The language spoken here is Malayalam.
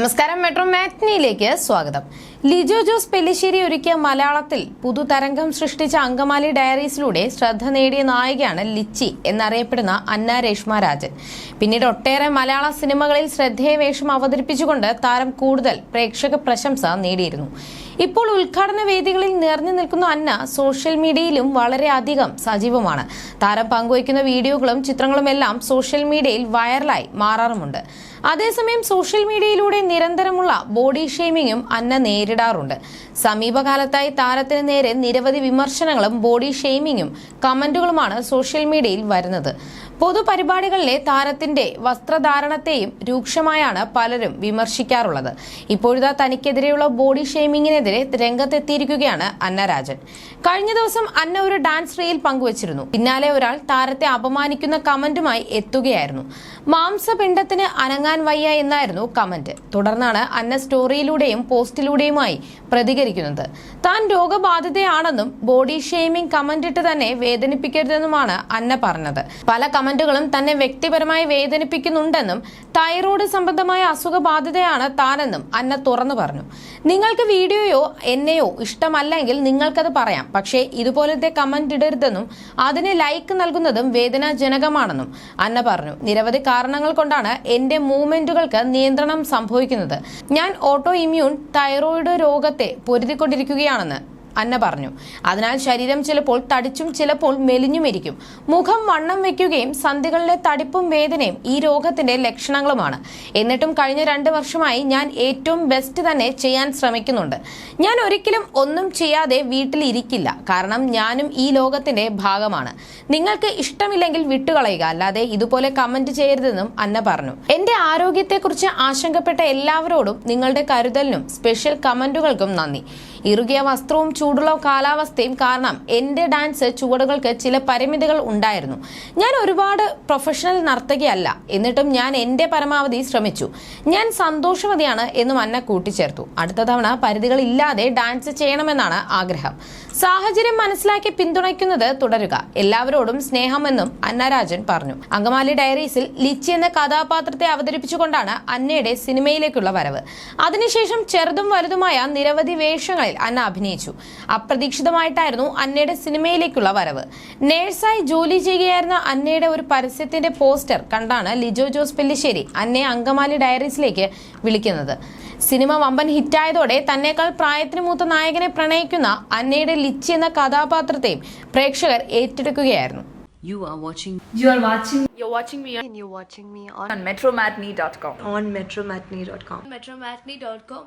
നമസ്കാരം. മെട്രോ മാത്നിയിലേക്ക് സ്വാഗതം. ലിജോ ജോസ് പെല്ലിശ്ശേരി ഒരുക്കിയ മലയാളത്തിൽ പുതുതരംഗം സൃഷ്ടിച്ച അങ്കമാലി ഡയറീസിലൂടെ ശ്രദ്ധ നേടിയ നായികയാണ് ലിച്ചി എന്നറിയപ്പെടുന്ന അന്ന രേഷ്മ രാജൻ. പിന്നീട് ഒട്ടേറെ മലയാള സിനിമകളിൽ ശ്രദ്ധേയ വേഷം അവതരിപ്പിച്ചുകൊണ്ട് താരം കൂടുതൽ പ്രേക്ഷക പ്രശംസ നേടിയിരുന്നു. ഇപ്പോൾ ഉദ്ഘാടന വേദികളിൽ നിറഞ്ഞു നിൽക്കുന്ന അന്ന സോഷ്യൽ മീഡിയയിലും വളരെയധികം സജീവമാണ്. താരം പങ്കുവയ്ക്കുന്ന വീഡിയോകളും ചിത്രങ്ങളുമെല്ലാം സോഷ്യൽ മീഡിയയിൽ വൈറലായി മാറാറുമുണ്ട്. അതേസമയം സോഷ്യൽ മീഡിയയിലൂടെ നിരന്തരമുള്ള ബോഡി ഷെയ്മിങ്ങും അന്ന നേരിടാറുണ്ട്. സമീപകാലത്തായി താരത്തിന് നേരെ നിരവധി വിമർശനങ്ങളും ബോഡി ഷെയ്മിങ്ങും കമന്റുകളുമാണ് സോഷ്യൽ മീഡിയയിൽ വരുന്നത്. പൊതുപരിപാടികളിലെ താരത്തിന്റെ വസ്ത്രധാരണത്തെയും രൂക്ഷമായാണ് പലരും വിമർശിക്കാറുള്ളത്. ഇപ്പോഴിതാ തനിക്കെതിരെയുള്ള ബോഡി ഷെയ്മിങ്ങിനെതിരെ രംഗത്തെത്തിയിരിക്കുകയാണ് അന്ന രാജൻ. കഴിഞ്ഞ ദിവസം അന്ന ഒരു ഡാൻസ് റീൽ പങ്കുവച്ചിരുന്നു. പിന്നാലെ ഒരാൾ താരത്തെ അപമാനിക്കുന്ന കമന്റുമായി എത്തുകയായിരുന്നു. മാംസപിണ്ഡത്തിന് അനങ്ങാൻ വയ്യ എന്നായിരുന്നു കമന്റ്. തുടർന്നാണ് അന്ന സ്റ്റോറിയിലൂടെയും പോസ്റ്റിലൂടെയുമായി പ്രതികരിക്കുന്നത്. താൻ രോഗബാധിതയാണെന്നും ബോഡി ഷെയ്മിംഗ് കമന്റിട്ട് തന്നെ വേദനിപ്പിക്കരുതെന്നുമാണ് അന്ന പറഞ്ഞത്. പല കമന്റുകളും തന്നെ വ്യക്തിപരമായി വേദനിപ്പിക്കുന്നുണ്ടെന്നും തൈറോയ്ഡ് സംബന്ധമായ അസുഖബാധിതയാണ് താനെന്നും അന്ന തുറന്നു പറഞ്ഞു. നിങ്ങൾക്ക് വീഡിയോയോ എന്നെയോ ഇഷ്ടമല്ലെങ്കിൽ നിങ്ങൾക്കത് പറയാം. പക്ഷേ ഇതുപോലത്തെ കമന്റ് ഇടരുതെന്നും അതിന് ലൈക്ക് നൽകുന്നതും വേദനാജനകമാണെന്നും അന്ന പറഞ്ഞു. നിരവധി കാരണങ്ങൾ കൊണ്ടാണ് എന്റെ മൂവ്മെന്റുകൾക്ക് നിയന്ത്രണം സംഭവിക്കുന്നത്. ഞാൻ ഓട്ടോ ഇമ്മ്യൂൺ തൈറോയിഡ് രോഗത്തെ പൊരുതിക്കൊണ്ടിരിക്കുകയാണെന്ന് അന്ന പറഞ്ഞു. അതിനാൽ ശരീരം ചിലപ്പോൾ തടിച്ചും ചിലപ്പോൾ മെലിഞ്ഞുമിരിക്കും. മുഖം വണ്ണം വെക്കുകയും സന്ധികളിലെ തടിപ്പും വേദനയും ഈ രോഗത്തിന്റെ ലക്ഷണങ്ങളുമാണ്. എന്നിട്ടും കഴിഞ്ഞ രണ്ട് വർഷമായി ഞാൻ ഏറ്റവും ബെസ്റ്റ് തന്നെ ചെയ്യാൻ ശ്രമിക്കുന്നുണ്ട്. ഞാൻ ഒരിക്കലും ഒന്നും ചെയ്യാതെ വീട്ടിലിരിക്കില്ല കാരണം ഞാനും ഈ ലോകത്തിന്റെ ഭാഗമാണ്. നിങ്ങൾക്ക് ഇഷ്ടമില്ലെങ്കിൽ വിട്ടുകളയുക. അല്ലാതെ ഇതുപോലെ കമന്റ് ചെയ്യരുതെന്നും അന്ന പറഞ്ഞു. എന്റെ ആരോഗ്യത്തെക്കുറിച്ച് ആശങ്കപ്പെട്ട എല്ലാവരോടും നിങ്ങളുടെ കരുതലിനും സ്പെഷ്യൽ കമന്റുകൾക്കും നന്ദി. ഇറുകിയ വസ്ത്രവും ചൂടുള്ള കാലാവസ്ഥയും കാരണം എന്റെ ഡാൻസ് ചുവടുകൾക്ക് ചില പരിമിതികൾ ഉണ്ടായിരുന്നു. ഞാൻ ഒരുപാട് പ്രൊഫഷണൽ നർത്തകിയല്ല. എന്നിട്ടും ഞാൻ എന്റെ പരമാവധി ശ്രമിച്ചു. ഞാൻ സന്തോഷവതിയാണ് എന്നും അന്ന കൂട്ടിച്ചേർത്തു. അടുത്ത തവണ പരിധികൾ ഇല്ലാതെ ഡാൻസ് ചെയ്യണമെന്നാണ് ആഗ്രഹം. സാഹചര്യം മനസ്സിലാക്കി പിന്തുണയ്ക്കുന്നത് തുടരുക. എല്ലാവരോടും സ്നേഹമെന്നും അന്നരാജൻ പറഞ്ഞു. അങ്കമാലി ഡയറീസിൽ ലിച്ചി എന്ന കഥാപാത്രത്തെ അവതരിപ്പിച്ചുകൊണ്ടാണ് അന്നയുടെ സിനിമയിലേക്കുള്ള വരവ്. അതിനുശേഷം ചെറുതും വലുതുമായ നിരവധി വേഷങ്ങളിൽ അന്ന അഭിനയിച്ചു അപ്രതീക്ഷിതമായിട്ടായിരുന്നു അന്നയുടെ സിനിമയിലേക്കുള്ള വരവ് നേഴ്സായി ജോലി ചെയ്യുകയായിരുന്ന അന്നയുടെ ഒരു പരസ്യത്തിന്റെ പോസ്റ്റർ കണ്ടാണ് ലിജോ ജോസ് പെല്ലിശ്ശേരി അന്നയെ അങ്കമാലി ഡയറീസിലേക്ക് വിളിക്കുന്നത് സിനിമ വമ്പൻ ഹിറ്റായതോടെ തന്നേക്കാൾ പ്രായത്തിന് മൂത്ത നായകനെ പ്രണയിക്കുന്ന അന്നയുടെ ലിച്ചി എന്ന കഥാപാത്രത്തെയും പ്രേക്ഷകർ ഏറ്റെടുക്കുകയായിരുന്നു You are watching You are watching You're watching me and you're watching me on, on metromatney.com. on metromatney.com. Metromatney.com.